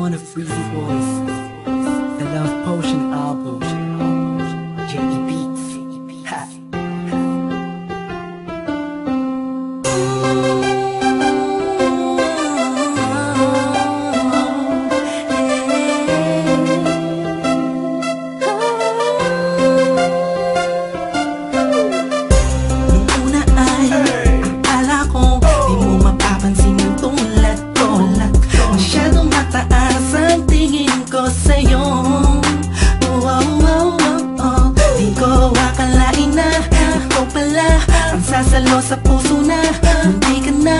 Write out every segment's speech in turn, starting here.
one of your voice. Sa puso na Munti ka na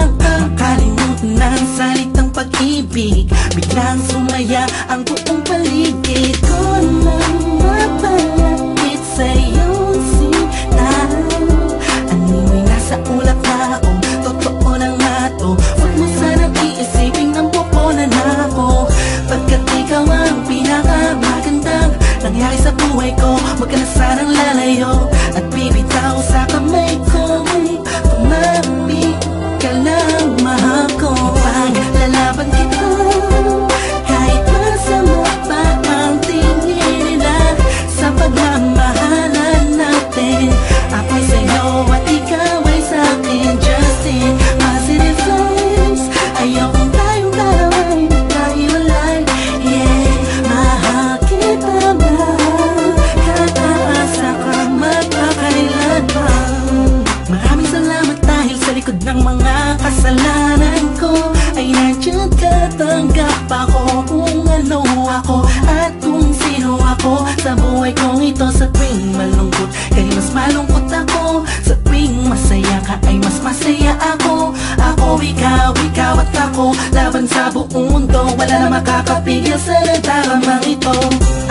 ako At kung sino ako sa buhay kong ito Sa tuwing malungkot, kay mas malungkot ako. Sa tuwing masaya ka, ay mas masaya ako. Ako, ikaw, ikaw at ako Laban sa buong mundo, wala na makakapigil sa nagdaramang ito.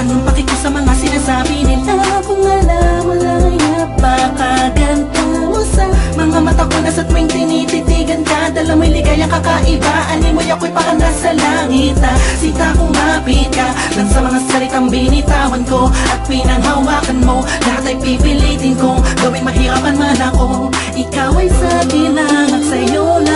Anong paki ko sa mga sinasabi nila? Kung alam mo lang ay napakaganda mo sa mga mata ko na sa tuwing tinititigan ka. Dala mo'y ligayang kakaiba Animoy ako'y parang nasa langit. Na Sita ka Lang sa mga salitang binitawan ko At pinanghawakan mo. Lahat ay pipilitin kong Gawing mahirapan man ako. Ikaw ay sa akin lang At sa'yo lang